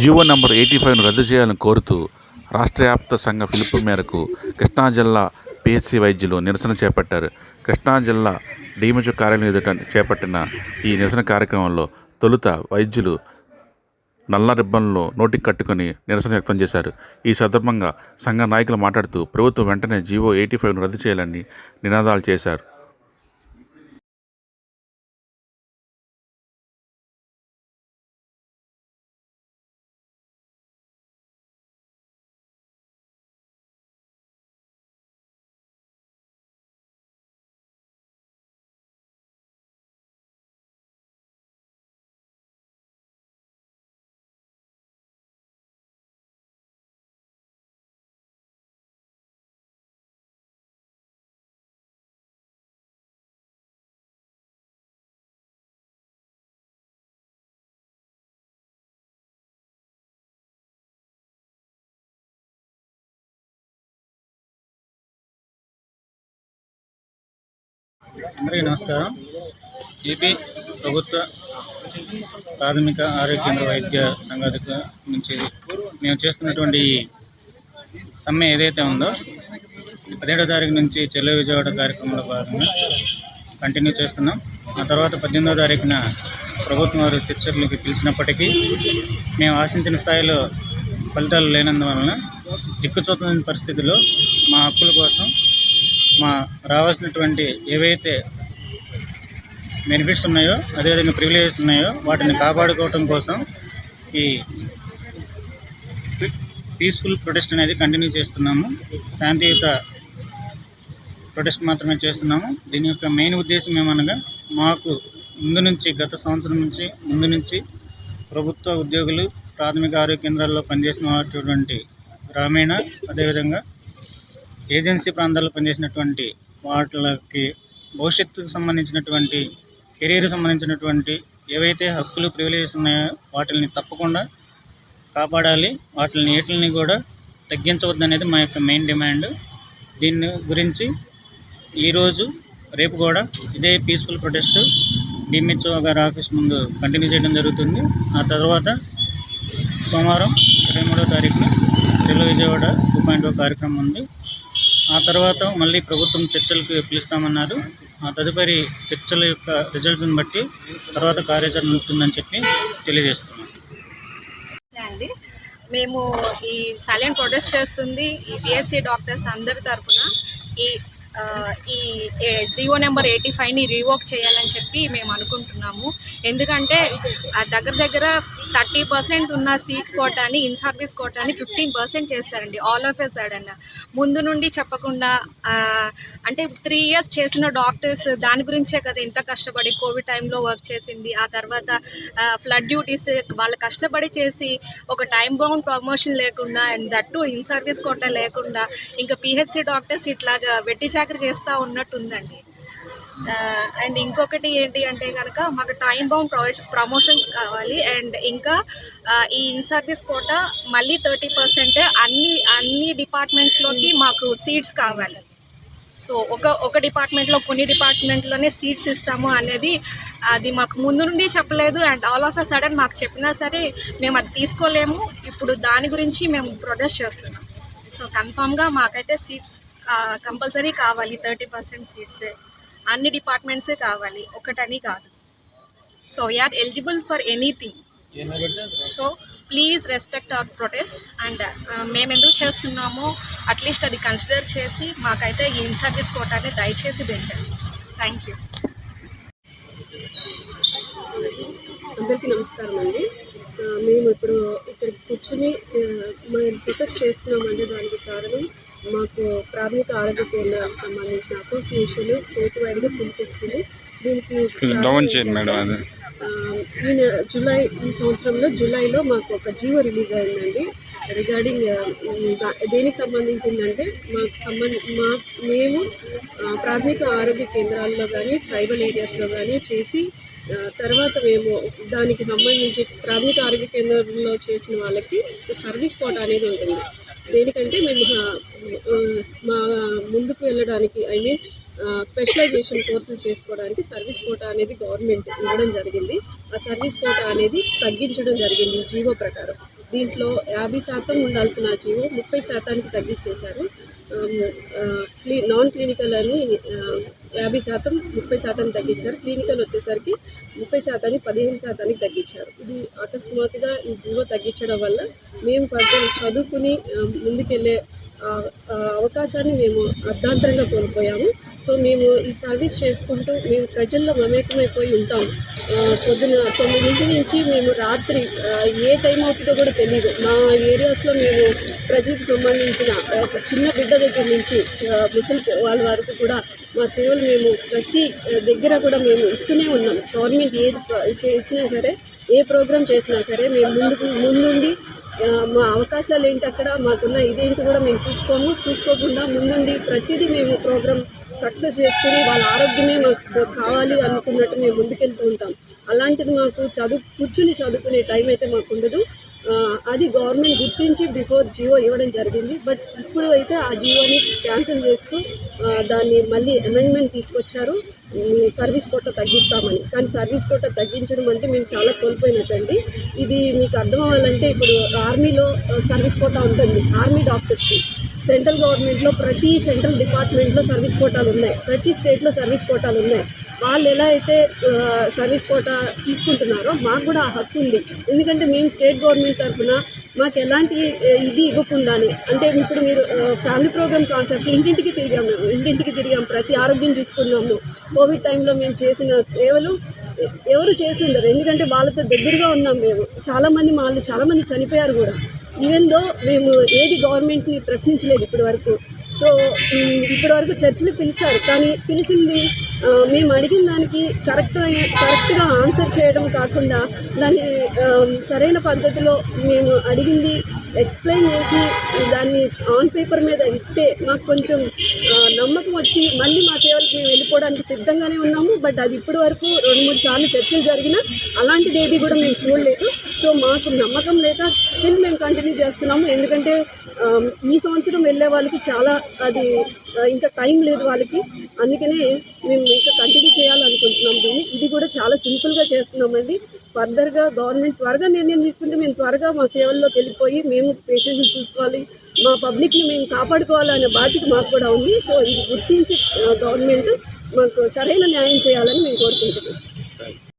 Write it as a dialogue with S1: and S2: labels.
S1: GO number eighty ఫైవ్ను రద్దు చేయాలని కోరుతూ రాష్ట్ర వ్యాప్త సంఘ పిలుపు మేరకు కృష్ణా జిల్లా పిహెచ్సి వైద్యులు నిరసన చేపట్టారు. కృష్ణా జిల్లా డీమచు కార్యాలయం ఎదుట చేపట్టిన ఈ నిరసన కార్యక్రమంలో తొలుత వైద్యులు నల్ల రిబ్బన్లు నోటికి కట్టుకొని నిరసన వ్యక్తం చేశారు. ఈ సందర్భంగా సంఘ నాయకులు మాట్లాడుతూ ప్రభుత్వం వెంటనే జీవో ఎయిటీ ఫైవ్ను రద్దు చేయాలని నినాదాలు చేశారు.
S2: అందరికీ నమస్కారం. ఏపీ ప్రభుత్వ ప్రాథమిక ఆరోగ్య కేంద్ర వైద్య సంఘాధిక నుంచి మేము చేస్తున్నటువంటి సమ్మె ఏదైతే ఉందో పదిహేడో తారీఖు నుంచి చెల్లె విజయవాడ కార్యక్రమంలో భాగంగా కంటిన్యూ చేస్తున్నాం. ఆ తర్వాత పద్దెనిమిదో తారీఖున ప్రభుత్వం వారు చర్చలకు పిలిచినప్పటికీ మేము ఆశించిన స్థాయిలో ఫలితాలు లేనందువలన దిక్కుచూతని పరిస్థితిలో మా హక్కుల కోసం మా రావాల్సినటువంటి ఏవైతే బెనిఫిట్స్ ఉన్నాయో అదేవిధంగా ప్రివిలేజెస్ ఉన్నాయో వాటిని కాపాడుకోవటం కోసం ఈ పీస్ఫుల్ ప్రొటెస్ట్ అనేది కంటిన్యూ చేస్తున్నాము. శాంతియుత ప్రొటెస్ట్ మాత్రమే చేస్తున్నాము. దీని యొక్క మెయిన్ ఉద్దేశం ఏమనగా మాకు ముందు నుంచి గత సంవత్సరం నుంచి ముందు నుంచి ప్రభుత్వ ఉద్యోగులు ప్రాథమిక ఆరోగ్య కేంద్రాల్లో పనిచేసినటువంటి గ్రామీణ అదేవిధంగా ఏజెన్సీ ప్రాంతాల్లో పనిచేసినటువంటి వాటికి భవిష్యత్తుకు సంబంధించినటువంటి కెరీర్ సంబంధించినటువంటి ఏవైతే హక్కులు ప్రివిలేజెస్ ఉన్నాయో వాటిని తప్పకుండా కాపాడాలి. వాటిని వీటిని కూడా తగ్గించవద్దనేది మా యొక్క మెయిన్ డిమాండ్ దీని గురించి ఈరోజు రేపు కూడా ఇదే పీస్ఫుల్ ప్రొటెస్ట్ డిఎంహెచ్ఓ గారి ఆఫీస్ ముందు కంటిన్యూ చేయడం జరుగుతుంది. ఆ తర్వాత సోమవారం ఇరవై మూడో తారీఖున తెలుగు విజయవాడ టూ పాయింట్ కార్యక్రమం ఉంది. ఆ తర్వాత మళ్ళీ ప్రభుత్వం చర్చలకు పిలుస్తామన్నారు. ఆ తదుపరి చర్చల యొక్క రిజల్ట్ని బట్టి తర్వాత కార్యాచరణ ఉంటుందని చెప్పి తెలియజేస్తున్నాం.
S3: అండి. మేము ఈ సైలెంట్ ప్రొటెస్ట్ చేస్తుంది ఈ బిఎస్సి డాక్టర్స్ అందరి తరఫున ఈ ఈ జియో నెంబర్ ఎయిటీ ఫైవ్ని రీవోక్ చేయాలని చెప్పి మేము అనుకుంటున్నాము. ఎందుకంటే దగ్గర దగ్గర థర్టీ పర్సెంట్ ఉన్న సీట్ కోటాని ఇన్ సర్వీస్ కోటాని ఫిఫ్టీన్ పర్సెంట్ చేశారండి ఆల్ ఆఫ్ ఎ సడన్. ముందు నుండి చెప్పకుండా అంటే త్రీ ఇయర్స్ చేసిన డాక్టర్స్ దాని గురించే కదా ఇంత కష్టపడి కోవిడ్ టైంలో వర్క్ చేసింది. ఆ తర్వాత ఫ్లడ్ డ్యూటీస్ వాళ్ళు కష్టపడి చేసి ఒక టైం బౌండ్ ప్రమోషన్ లేకుండా and that in service quota లేకుండా ఇంకా పిహెచ్సి డాక్టర్స్ ఇట్లాగా వెట్టి చాకరీ చేస్తూ ఉన్నట్టుందండి. అండ్ ఇంకొకటి ఏంటి అంటే కనుక మాకు టైం బౌండ్ ప్రమోషన్స్ కావాలి. అండ్ ఇంకా ఈ ఇన్ సర్వీస్ కోట మళ్ళీ థర్టీ పర్సెంట్ అన్ని అన్ని డిపార్ట్మెంట్స్లోకి మాకు సీట్స్ కావాలి. సో ఒక ఒక డిపార్ట్మెంట్లో కొన్ని డిపార్ట్మెంట్లోనే సీట్స్ ఇస్తాము అనేది అది మాకు ముందు నుండి చెప్పలేదు. And all of a sudden మాకు చెప్పినా సరే మేము అది తీసుకోలేము. ఇప్పుడు దాని గురించి మేము ప్రొటెస్ట్ చేస్తున్నాం. సో కన్ఫామ్గా మాకైతే సీట్స్ కంపల్సరీ కావాలి థర్టీ పర్సెంట్ సీట్స్. అన్ని డిపార్ట్మెంట్సే కావాలి. ఒకటని కాదు. So we are eligible for anything. So please respect our protest and మేము ఎందుకు చేస్తున్నామో అట్లీస్ట్ అది కన్సిడర్ చేసి మాకైతే ఈ ఇన్ సర్వీస్ కోటాన్ని దయచేసి పెంచండి. థ్యాంక్ యూ
S4: అందరికీ నమస్కారం అండి. మేము ఇప్పుడు ఇక్కడ కూర్చుని మేము ప్రొటెస్ట్ చేస్తున్నామండి దానికి కారణం మాకు ప్రాథమిక ఆరోగ్య కేంద్రానికి సంబంధించిన అసోసియేషన్ స్టేట్ వైడ్గా పిలిపించింది. దీనికి
S5: డౌన్ చేయండి మేడం అది.
S4: ఆ, ఈ జూలై ఈ సంవత్సరంలో జూలైలో మాకు ఒక జీవో రిలీజ్ అయిందండి. రిగార్డింగ్ దేనికి సంబంధించిందంటే మాకు సంబంధ మా మేము ప్రాథమిక ఆరోగ్య కేంద్రాల్లో కానీ ట్రైబల్ ఏరియాస్లో కానీ చేసి తర్వాత మేము దానికి సంబంధించి ప్రాథమిక ఆరోగ్య కేంద్రంలో చేసిన వాళ్ళకి సర్వీస్ కోట అనేది ఉంటుంది. దేనికంటే మేము మా ముందుకు వెళ్ళడానికి ఐ మీన్ స్పెషలైజేషన్ కోర్సులు చేసుకోవడానికి సర్వీస్ కోటా అనేది గవర్నమెంట్ ఇవ్వడం జరిగింది. ఆ సర్వీస్ కోటా అనేది తగ్గించడం జరిగింది జీవో ప్రకారం. దీంట్లో యాభై శాతం ఉండాల్సిన జీవో ముప్పై శాతానికి తగ్గించేశారు. క్లీ నాన్ క్లినికల్ అని యాభై శాతం ముప్పై శాతం తగ్గించారు. క్లినికల్ వచ్చేసరికి ముప్పై శాతానికి పదిహేను శాతానికి తగ్గించారు. ఇది అకస్మాత్తుగా ఈ జీవో తగ్గించడం వల్ల మేము ఫర్దర్ చదువుకుని ముందుకెళ్ళే అవకాశాన్ని మేము అర్ధాంతరంగా కోల్పోయాము. సో మేము ఈ సర్వీస్ చేసుకుంటూ మేము ప్రజల్లో మమేకమైపోయి ఉంటాం. పొద్దున తొమ్మిదింటి నుంచి మేము రాత్రి ఏ టైం అవుతుందో కూడా తెలియదు మా ఏరియాస్లో మేము ప్రజలకు సంబంధించిన ఒక చిన్న బిడ్డ దగ్గర నుంచి ముసలి వాళ్ళ వరకు కూడా మా సేవలు మేము ప్రతి దగ్గర కూడా మేము ఇస్తూనే ఉన్నాం. గవర్నమెంట్ ఏది చేసినా సరే ఏ ప్రోగ్రామ్ చేసినా సరే మేము ముందుకు ముందుండి మా అవకాశాలు ఏంటి అక్కడ మాకున్న ఇదేంటి కూడా మేము చూసుకోము. చూసుకోకుండా ముందుండి ప్రతిదీ మేము ప్రోగ్రామ్ సక్సెస్ చేసుకుని వాళ్ళ ఆరోగ్యమే మాకు కావాలి అనుకున్నట్టు మేము ముందుకెళ్తూ ఉంటాం. అలాంటిది మాకు చదువు కూర్చుని చదువుకునే టైం అయితే మాకు ఉండదు. అది గవర్నమెంట్ గుర్తించి బిఫోర్ జియో ఇవ్వడం జరిగింది. బట్ ఇప్పుడు అయితే ఆ జియోని క్యాన్సిల్ చేస్తూ దాన్ని మళ్ళీ అమెండ్మెంట్ తీసుకొచ్చారు. సర్వీస్ కోట తగ్గిస్తామని. కానీ సర్వీస్ కోట తగ్గించడం అంటే మేము చాలా కోల్పోయినట్టండి. ఇది మీకు అర్థం అవ్వాలంటే ఇప్పుడు ఆర్మీలో సర్వీస్ కోట ఉంటుంది. ఆర్మీ డాక్టర్స్కి సెంట్రల్ గవర్నమెంట్లో ప్రతి సెంట్రల్ డిపార్ట్మెంట్లో సర్వీస్ కోటాలు ఉన్నాయి. ప్రతి స్టేట్లో సర్వీస్ కోటాలు ఉన్నాయి. వాళ్ళు ఎలా అయితే సర్వీస్ కోటా తీసుకుంటున్నారో మాకు కూడా ఆ హక్కు ఉంది. ఎందుకంటే మేము స్టేట్ గవర్నమెంట్ తరఫున మాకు ఎలాంటి ఇది ఇవ్వకుండానే అంటే ఇప్పుడు మీరు ఫ్యామిలీ ప్రోగ్రామ్ కాన్సెప్ట్ ఇంటింటికి తిరిగాము మేము ఇంటింటికి తిరిగాం ప్రతి ఆరోగ్యం చూసుకున్నాము. కోవిడ్ టైంలో మేము చేసిన సేవలు ఎవరు చేసి ఉండరు ఎందుకంటే వాళ్ళతో దగ్గరగా ఉన్నాం మేము. చాలామంది వాళ్ళు చాలామంది చనిపోయారు కూడా. ఈవెన్ దో మేము ఏది గవర్నమెంట్ని ప్రశ్నించలేదు ఇప్పటి వరకు సో ఇప్పటి వరకు చర్చలు పిలిచారు. కానీ పిలిచింది మేము అడిగిన దానికి కరెక్ట్ కరెక్ట్గా ఆన్సర్ చేయడం కాకుండా దాన్ని సరైన పద్ధతిలో మేము అడిగింది ఎక్స్ప్లెయిన్ చేసి దాన్ని ఆన్ పేపర్ మీద ఇస్తే మాకు కొంచెం నమ్మకం వచ్చి మళ్ళీ మా సేవలకు మేము వెళ్ళిపోవడానికి సిద్ధంగానే ఉన్నాము. బట్ అది ఇప్పటి వరకు రెండు మూడు సార్లు చర్చలు జరిగినా అలాంటిది ఏది కూడా మేము చూడలేదు. సో మాకు నమ్మకం లేక స్టిల్ మేము కంటిన్యూ చేస్తున్నాము. ఎందుకంటే ఈ సంవత్సరం వెళ్ళే వాళ్ళకి చాలా అది ఇంకా టైం లేదు వాళ్ళకి. అందుకనే మేము ఇంకా కంటిన్యూ చేయాలనుకుంటున్నాం. దీన్ని ఇది కూడా చాలా సింపుల్గా చేస్తున్నామండి. ఫర్దర్గా గవర్నమెంట్ త్వరగా నిర్ణయం తీసుకుంటే మేము త్వరగా మా సేవల్లోకి వెళ్ళిపోయి మేము పేషెంట్స్ని చూసుకోవాలి. మా పబ్లిక్ని మేము కాపాడుకోవాలనే బాధ్యత మాకు కూడా ఉంది. సో ఇది గుర్తించి గవర్నమెంట్ మాకు సరైన న్యాయం చేయాలని మేము కోరుకుంటున్నాం.